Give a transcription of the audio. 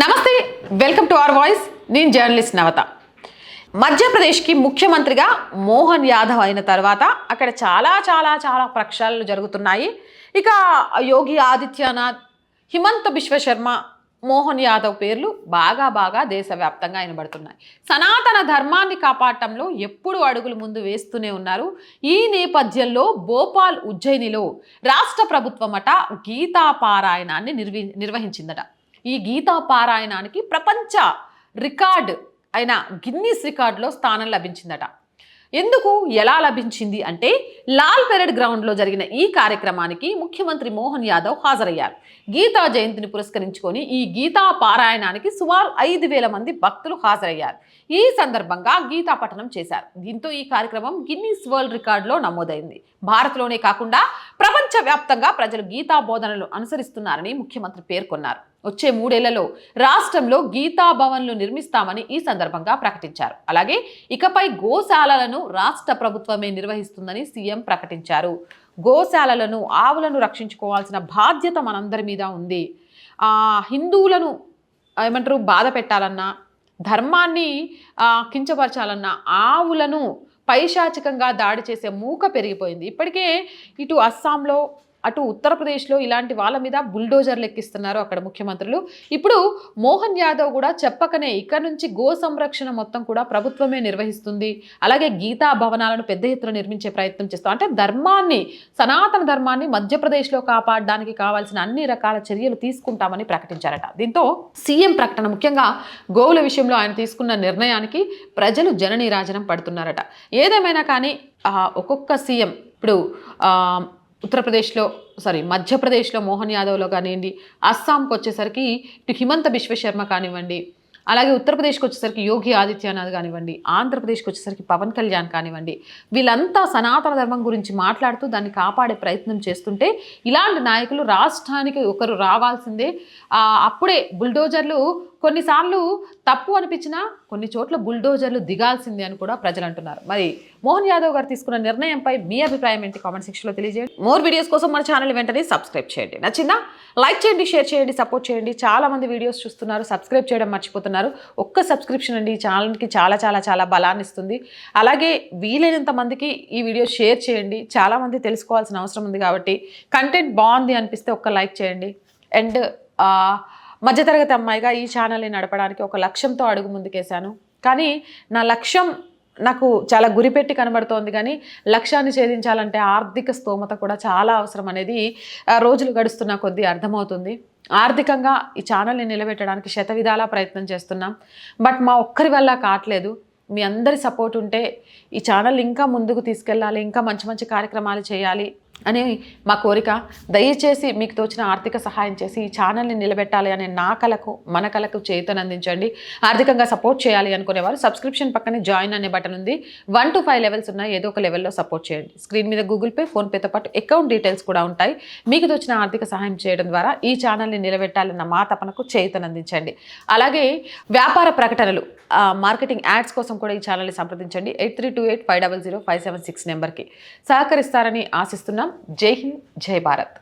నమస్తే welcome to our voice. నేను journalist Navata. మధ్యప్రదేశ్కి ముఖ్యమంత్రిగా మోహన్ యాదవ్ అయిన తర్వాత అక్కడ చాలా చాలా చాలా ప్రక్షాళనలు జరుగుతున్నాయి. ఇక యోగి ఆదిత్యనాథ్ హిమంత బిశ్వ శర్మ మోహన్ యాదవ్ పేర్లు బాగా బాగా దేశవ్యాప్తంగా వినబడుతున్నాయి. సనాతన ధర్మాన్ని కాపాడటంలో ఎప్పుడు అడుగులు ముందు వేస్తూనే ఉన్నారు. ఈ నేపథ్యంలో భోపాల్ ఉజ్జయినిలో రాష్ట్ర ప్రభుత్వం అట గీతా పారాయణాన్ని నిర్వి నిర్వహించిందట. ఈ గీతా పారాయణానికి ప్రపంచ రికార్డ్ అయిన గిన్నీస్ రికార్డులో స్థానం లభించిందట. ఎందుకు? ఎలా లభించింది అంటే లాల్ పెరేడ్ గ్రౌండ్లో జరిగిన ఈ కార్యక్రమానికి ముఖ్యమంత్రి మోహన్ యాదవ్ హాజరయ్యారు. గీతా జయంతిని పురస్కరించుకొని ఈ గీతా పారాయణానికి సుమారు ఐదు వేల మంది భక్తులు హాజరయ్యారు. ఈ సందర్భంగా గీతా పఠనం చేశారు. దీంతో ఈ కార్యక్రమం గిన్నీస్ వరల్డ్ రికార్డులో నమోదైంది. భారత్లోనే కాకుండా ప్రపంచవ్యాప్తంగా ప్రజలు గీతా బోధనలు అనుసరిస్తున్నారని ముఖ్యమంత్రి పేర్కొన్నారు. వచ్చే మూడేళ్ళలో రాష్ట్రంలో గీతా భవన్లు నిర్మిస్తామని ఈ సందర్భంగా ప్రకటించారు. అలాగే ఇకపై గోశాలలను రాష్ట్ర ప్రభుత్వమే నిర్వహిస్తుందని సీఎం ప్రకటించారు. గోశాలలను ఆవులను రక్షించుకోవాల్సిన బాధ్యత మనందరి మీద ఉంది. హిందువులను ఏమంటారు బాధ పెట్టాలన్నా ధర్మాన్ని కించపరచాలన్నా ఆవులను పైశాచికంగా దాడి చేసే మూక పెరిగిపోయింది. ఇప్పటికే ఇటు అస్సాంలో అటు ఉత్తరప్రదేశ్లో ఇలాంటి వాళ్ళ మీద బుల్డోజర్లు ఎక్కిస్తున్నారు అక్కడ ముఖ్యమంత్రులు. ఇప్పుడు మోహన్ యాదవ్ కూడా చెప్పకనే ఇక్కడ నుంచి గో సంరక్షణ మొత్తం కూడా ప్రభుత్వమే నిర్వహిస్తుంది. అలాగే గీతా భవనాలను పెద్ద ఎత్తున నిర్మించే ప్రయత్నం చేస్తాం అంటే ధర్మాన్ని సనాతన ధర్మాన్ని మధ్యప్రదేశ్లో కాపాడడానికి కావాల్సిన అన్ని రకాల చర్యలు తీసుకుంటామని ప్రకటించారట. దీంతో సీఎం ప్రకటన ముఖ్యంగా గోవుల విషయంలో ఆయన తీసుకున్న నిర్ణయానికి ప్రజలు జననీరాజనం పడుతున్నారట. ఏదేమైనా కానీ ఒక్కొక్క సీఎం ఇప్పుడు ఉత్తరప్రదేశ్లో సారీ మధ్యప్రదేశ్లో మోహన్ యాదవ్లో కానివ్వండి అస్సాంకి వచ్చేసరికి ఇటు హిమంత విశ్వశర్మ కానివ్వండి అలాగే ఉత్తరప్రదేశ్కి వచ్చేసరికి యోగి ఆదిత్యనాథ్ కానివ్వండి ఆంధ్రప్రదేశ్కి వచ్చేసరికి పవన్ కళ్యాణ్ కానివ్వండి వీళ్ళంతా సనాతన ధర్మం గురించి మాట్లాడుతూ దాన్ని కాపాడే ప్రయత్నం చేస్తుంటే ఇలాంటి నాయకులు రాష్ట్రానికి ఒకరు రావాల్సిందే. అప్పుడే బుల్డోజర్లు కొన్నిసార్లు తప్పు అనిపించినా కొన్ని చోట్ల బుల్డోజర్లు దిగాల్సిందే అని కూడా ప్రజలు అంటున్నారు మరి మోహన్ యాదవ్ గారు తీసుకున్న నిర్ణయంపై మీ అభిప్రాయం ఏంటి? కామెంట్ సెక్షన్లో తెలియజేయండి. మోర్ వీడియోస్ కోసం మన ఛానల్ వెంటనే సబ్స్క్రైబ్ చేయండి. నచ్చిందా? లైక్ చేయండి షేర్ చేయండి సపోర్ట్ చేయండి. చాలామంది వీడియోస్ చూస్తున్నారు సబ్స్క్రైబ్ చేయడం మర్చిపోతున్నారు. ఒక్క సబ్స్క్రిప్షన్ అండి ఈ ఛానల్కి చాలా చాలా చాలా బలాన్ని ఇస్తుంది. అలాగే వీలైనంత మందికి ఈ వీడియో షేర్ చేయండి. చాలామంది తెలుసుకోవాల్సిన అవసరం ఉంది కాబట్టి కంటెంట్ బాగుంది అనిపిస్తే ఒక్క లైక్ చేయండి. అండ్ మధ్యతరగతి అమ్మాయిగా ఈ ఛానల్ని నడపడానికి ఒక లక్ష్యంతో అడుగు ముందుకేశాను. కానీ నా లక్ష్యం నాకు చాలా గురిపెట్టి కనబడుతోంది. కానీ లక్ష్యాన్ని ఛేదించాలంటే ఆర్థిక స్తోమత కూడా చాలా అవసరం అనేది రోజులు గడుస్తున్న కొద్దీ అర్థమవుతుంది. ఆర్థికంగా ఈ ఛానల్ని నిలబెట్టడానికి శతవిధాలా ప్రయత్నం చేస్తున్నాం. బట్ మా ఒక్కరి వల్ల కావట్లేదు. మీ అందరి సపోర్ట్ ఉంటే ఈ ఛానల్ ఇంకా ముందుకు తీసుకెళ్ళాలి ఇంకా మంచి మంచి కార్యక్రమాలు చేయాలి. అని మా కోరిక. దయచేసి మీకు తోచిన ఆర్థిక సహాయం చేసి ఈ ఛానల్ని నిలబెట్టాలి అనే నా కలకు మన కలకు చేతనందించండి. ఆర్థికంగా సపోర్ట్ చేయాలి అనుకునేవారు సబ్స్క్రిప్షన్ పక్కనే జాయిన్ అనే బటన్ ఉంది. వన్ టు ఫైవ్ లెవెల్స్ ఉన్నాయి ఏదో ఒక లెవెల్లో సపోర్ట్ చేయండి. స్క్రీన్ మీద గూగుల్ పే ఫోన్పేతో పాటు అకౌంట్ డీటెయిల్స్ కూడా ఉంటాయి. మీకు తోచిన ఆర్థిక సహాయం చేయడం ద్వారా ఈ ఛానల్ని నిలబెట్టాలన్న మా తపనకు చేతనందించండి. అలాగే వ్యాపార ప్రకటనలు మార్కెటింగ్ యాడ్స్ కోసం కూడా ఈ ఛానల్ని సంప్రదించండి. Eight three two eight five double zero five seven six నెంబర్కి సహకరిస్తారని ఆశిస్తున్నాం. జై హింద్ జై భారత్